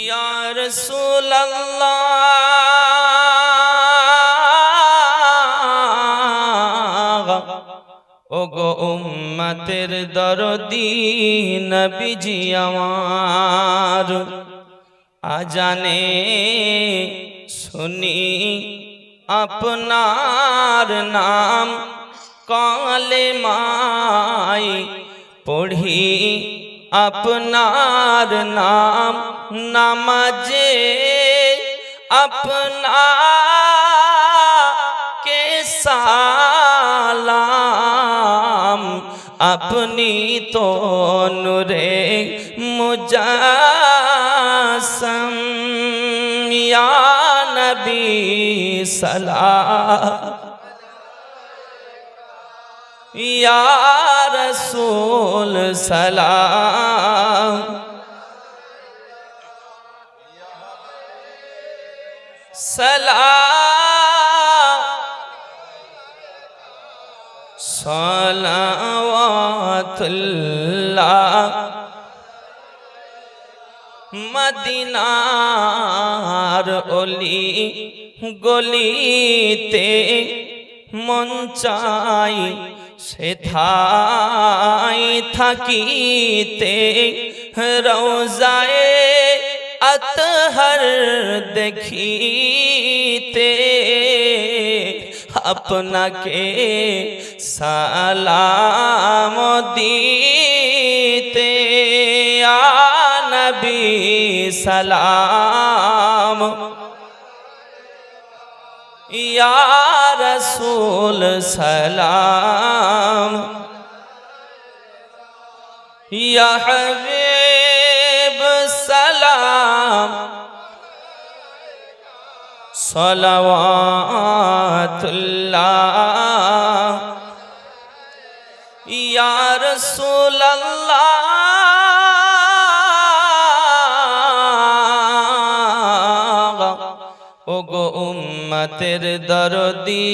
ইয়া রাসূলাল্লাহ ও গো উম্মতের দরদি নবীজি আমার, আজানে শুনি আপনার নাম কালে মাই পড়ি। আপনার নাম নামাজে আপনা কে সালাম। আপনি তো নুরে মুজাসম। ইয়া রসূল সালাম। সালাম। সালাওয়াতুল্লাহ। মদিনার অলি গলিতে মন চাই সেথাই থাকিতে রোজায় আতহর দেখিতে আপনাকে সালাম দিতে। আ নবী সালাম ইয়া রসূল সালাম। ইয়া হাবিব সালাম। সলাওয়াতুল্লাহ। রাসূলাল্লাহ। ও গো উম্মতের দরদি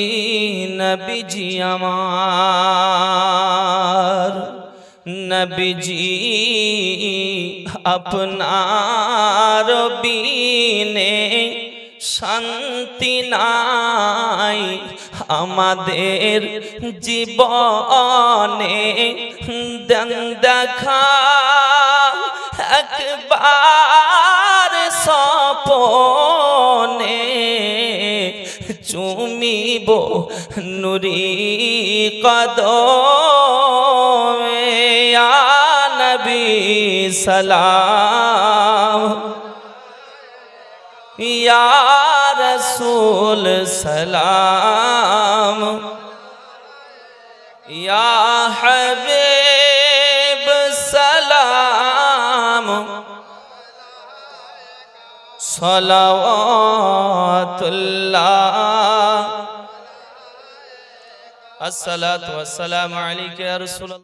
নবীজি আমার। নবীজি আপনার বিনে শান্তি নাই আমাদের জীবনে। দেন দেখা একবার সপনে চুমিব নুরি কদমে আ নবী সালাম। ইয়া রসূল সালাম। ইয়া হাবিব সালাম। صلوات الله. الصلاة والسلام عليك يا رسول الله.